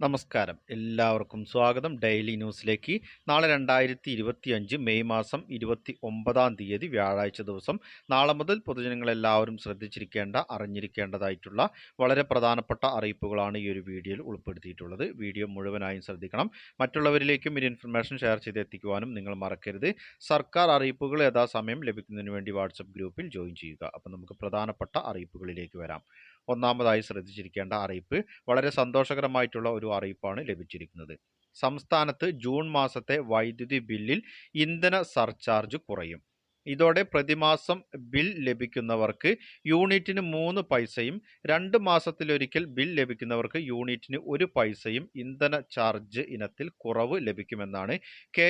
നമസ്കാരം. എല്ലാവർക്കും സ്വാഗതം. ഡെയിലി ന്യൂസിലേക്ക്. നാളെ രണ്ടായിരത്തി ഇരുപത്തി അഞ്ച് മെയ് മാസം ഇരുപത്തി ഒമ്പതാം തീയതി വ്യാഴാഴ്ച ദിവസം. നാളെ മുതൽ പൊതുജനങ്ങളെല്ലാവരും ശ്രദ്ധിച്ചിരിക്കേണ്ട അറിഞ്ഞിരിക്കേണ്ടതായിട്ടുള്ള വളരെ പ്രധാനപ്പെട്ട അറിയിപ്പുകളാണ് ഈ ഒരു വീഡിയോയിൽ ഉൾപ്പെടുത്തിയിട്ടുള്ളത്. വീഡിയോ മുഴുവനായും ശ്രദ്ധിക്കണം. മറ്റുള്ളവരിലേക്കും ഈ ഇൻഫർമേഷൻ ഷെയർ ചെയ്ത് എത്തിക്കുവാനും നിങ്ങൾ മറക്കരുത്. സർക്കാർ അറിയിപ്പുകൾ യഥാസമയം ലഭിക്കുന്നതിന് വേണ്ടി വാട്സപ്പ് ഗ്രൂപ്പിൽ ജോയിൻ ചെയ്യുക. അപ്പോൾ നമുക്ക് പ്രധാനപ്പെട്ട അറിയിപ്പുകളിലേക്ക് വരാം. ഒന്നാമതായി ശ്രദ്ധിച്ചിരിക്കേണ്ട അറിയിപ്പ് വളരെ സന്തോഷകരമായിട്ടുള്ള ഒരു അറിയിപ്പാണ് ലഭിച്ചിരിക്കുന്നത്. സംസ്ഥാനത്ത് ജൂൺ മാസത്തെ വൈദ്യുതി ബില്ലിൽ ഇന്ധന സർചാർജ് കുറയും. ഇതോടെ പ്രതിമാസം ബിൽ ലഭിക്കുന്നവർക്ക് യൂണിറ്റിന് മൂന്ന് പൈസയും രണ്ട് മാസത്തിലൊരിക്കൽ ബിൽ ലഭിക്കുന്നവർക്ക് യൂണിറ്റിന് ഒരു പൈസയും ഇന്ധന ചാർജ് ഇനത്തിൽ കുറവ് ലഭിക്കുമെന്നാണ് കെ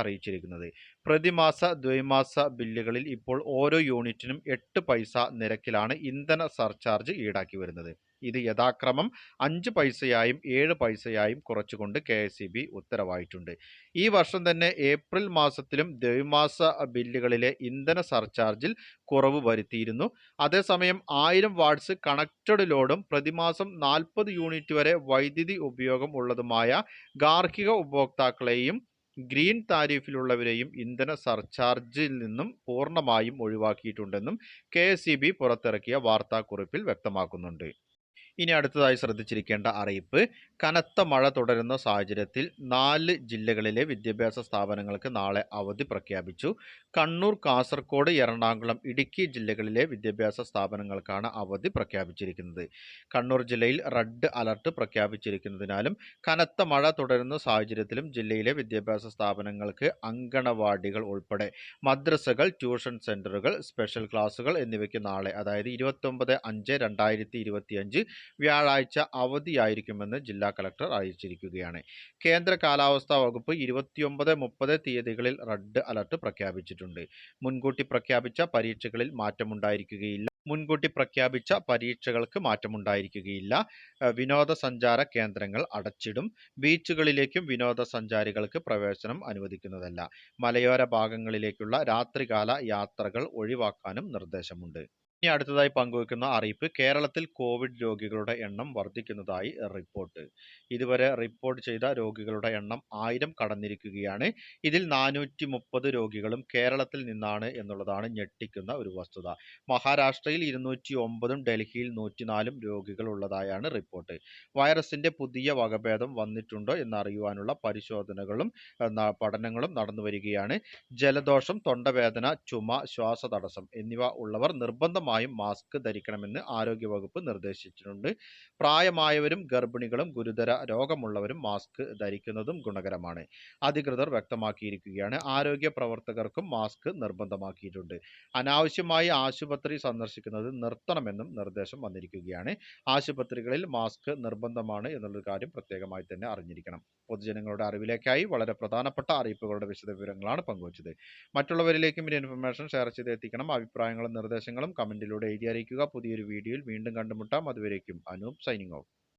അറിയിച്ചിരിക്കുന്നത്. പ്രതിമാസ ദ്വൈമാസ ബില്ലുകളിൽ ഇപ്പോൾ ഓരോ യൂണിറ്റിനും എട്ട് പൈസ നിരക്കിലാണ് ഇന്ധന സർചാർജ് ഈടാക്കി വരുന്നത്. ഇത് യഥാക്രമം അഞ്ച് പൈസയായും ഏഴ് പൈസയായും കുറച്ചുകൊണ്ട് കെ എസ് ഉത്തരവായിട്ടുണ്ട്. ഈ വർഷം തന്നെ ഏപ്രിൽ മാസത്തിലും ദ്വൈമാസ ബില്ലുകളിലെ ഇന്ധന സർചാർജിൽ കുറവ് വരുത്തിയിരുന്നു. അതേസമയം ആയിരം വാട്ട്സ് കണക്റ്റഡ് ലോഡും പ്രതിമാസം നാൽപ്പത് യൂണിറ്റ് വരെ വൈദ്യുതി ഉപയോഗം ഉള്ളതുമായ ഗാർഹിക ഉപഭോക്താക്കളെയും ഗ്രീൻ താരീഫിലുള്ളവരെയും ഇന്ധന സർചാർജിൽ നിന്നും പൂർണമായും ഒഴിവാക്കിയിട്ടുണ്ടെന്നും കെ പുറത്തിറക്കിയ വാർത്താക്കുറിപ്പിൽ വ്യക്തമാക്കുന്നുണ്ട്. ഇനി അടുത്തതായി ശ്രദ്ധിച്ചിരിക്കേണ്ട അറിയിപ്പ് കനത്ത മഴ തുടരുന്ന സാഹചര്യത്തിൽ നാല് ജില്ലകളിലെ വിദ്യാഭ്യാസ സ്ഥാപനങ്ങൾക്ക് നാളെ അവധി പ്രഖ്യാപിച്ചു. കണ്ണൂർ കാസർഗോഡ് എറണാകുളം ഇടുക്കി ജില്ലകളിലെ വിദ്യാഭ്യാസ സ്ഥാപനങ്ങൾക്കാണ് അവധി പ്രഖ്യാപിച്ചിരിക്കുന്നത്. കണ്ണൂർ ജില്ലയിൽ റെഡ് അലർട്ട് പ്രഖ്യാപിച്ചിരിക്കുന്നതിനാലും കനത്ത മഴ തുടരുന്ന സാഹചര്യത്തിലും ജില്ലയിലെ വിദ്യാഭ്യാസ സ്ഥാപനങ്ങൾക്ക് അങ്കണവാടികൾ ഉൾപ്പെടെ മദ്രസകൾ ട്യൂഷൻ സെന്ററുകൾ സ്പെഷ്യൽ ക്ലാസുകൾ എന്നിവയ്ക്ക് നാളെ അതായത് ഇരുപത്തൊമ്പത് അഞ്ച് രണ്ടായിരത്തി ഇരുപത്തിയഞ്ച് വ്യാഴാഴ്ച അവധിയായിരിക്കുമെന്ന് ജില്ലാ കളക്ടർ അറിയിച്ചിരിക്കുകയാണ്. കേന്ദ്ര കാലാവസ്ഥാ വകുപ്പ് ഇരുപത്തിയൊമ്പത് മുപ്പത് തീയതികളിൽ റെഡ് അലർട്ട് പ്രഖ്യാപിച്ചിട്ടുണ്ട്. മുൻകൂട്ടി പ്രഖ്യാപിച്ച പരീക്ഷകളിൽ മാറ്റമുണ്ടായിരിക്കുകയില്ല. മുൻകൂട്ടി പ്രഖ്യാപിച്ച പരീക്ഷകൾക്ക് മാറ്റമുണ്ടായിരിക്കുകയില്ല. വിനോദസഞ്ചാര കേന്ദ്രങ്ങൾ അടച്ചിടും. ബീച്ചുകളിലേക്കും വിനോദസഞ്ചാരികൾക്ക് പ്രവേശനം അനുവദിക്കുന്നതല്ല. മലയോര ഭാഗങ്ങളിലേക്കുള്ള രാത്രികാല യാത്രകൾ ഒഴിവാക്കാനും നിർദ്ദേശമുണ്ട്. ഇനി അടുത്തതായി പങ്കുവെക്കുന്ന അറിയിപ്പ് കേരളത്തിൽ കോവിഡ് രോഗികളുടെ എണ്ണം വർദ്ധിക്കുന്നതായി റിപ്പോർട്ട്. ഇതുവരെ റിപ്പോർട്ട് ചെയ്ത രോഗികളുടെ എണ്ണം ആയിരം കടന്നിരിക്കുകയാണ്. ഇതിൽ നാനൂറ്റി മുപ്പത് രോഗികളും കേരളത്തിൽ നിന്നാണ് എന്നുള്ളതാണ് ഞെട്ടിക്കുന്ന ഒരു വസ്തുത. മഹാരാഷ്ട്രയിൽ ഇരുന്നൂറ്റി ഒമ്പതും ഡൽഹിയിൽ നൂറ്റിനാലും രോഗികൾ ഉള്ളതായാണ് റിപ്പോർട്ട്. വൈറസിന്റെ പുതിയ വകഭേദം വന്നിട്ടുണ്ടോ എന്നറിയുവാനുള്ള പരിശോധനകളും പഠനങ്ങളും നടന്നു വരികയാണ് ജലദോഷം തൊണ്ടവേദന ചുമ ശ്വാസതടസ്സം എന്നിവ ഉള്ളവർ നിർബന്ധം നിർബന്ധമായും മാസ്ക് ധരിക്കണമെന്ന് ആരോഗ്യവകുപ്പ് നിർദ്ദേശിച്ചിട്ടുണ്ട്. പ്രായമായവരും ഗർഭിണികളും ഗുരുതര രോഗമുള്ളവരും മാസ്ക് ധരിക്കുന്നതും ഗുണകരമാണ്. അധികൃതർ വ്യക്തമാക്കിയിരിക്കുകയാണ്. ആരോഗ്യ പ്രവർത്തകർക്കും മാസ്ക് നിർബന്ധമാക്കിയിട്ടുണ്ട്. അനാവശ്യമായി ആശുപത്രി സന്ദർശിക്കുന്നത് നിർത്തണമെന്നും നിർദ്ദേശം വന്നിരിക്കുകയാണ്. ആശുപത്രികളിൽ മാസ്ക് നിർബന്ധമാണ് എന്നുള്ള കാര്യം പ്രത്യേകമായി തന്നെ അറിഞ്ഞിരിക്കണം. പൊതുജനങ്ങളുടെ അറിവിലേക്കായി വളരെ പ്രധാനപ്പെട്ട അറിയിപ്പുകളുടെ വിശദവിവരങ്ങളാണ് പങ്കുവച്ചത്. മറ്റുള്ളവരിലേക്കും ഈ ഇൻഫർമേഷൻ ഷെയർ ചെയ്ത് എത്തിക്കണം അഭിപ്രായങ്ങളും നിർദ്ദേശങ്ങളും കമന്റിലൂടെ എഴുതി അറിയിക്കുക. പുതിയൊരു വീഡിയോയിൽ വീണ്ടും കണ്ടുമുട്ടാം. അതുവരേക്കും അനൂപ് സൈനിങ് ഓഫ്.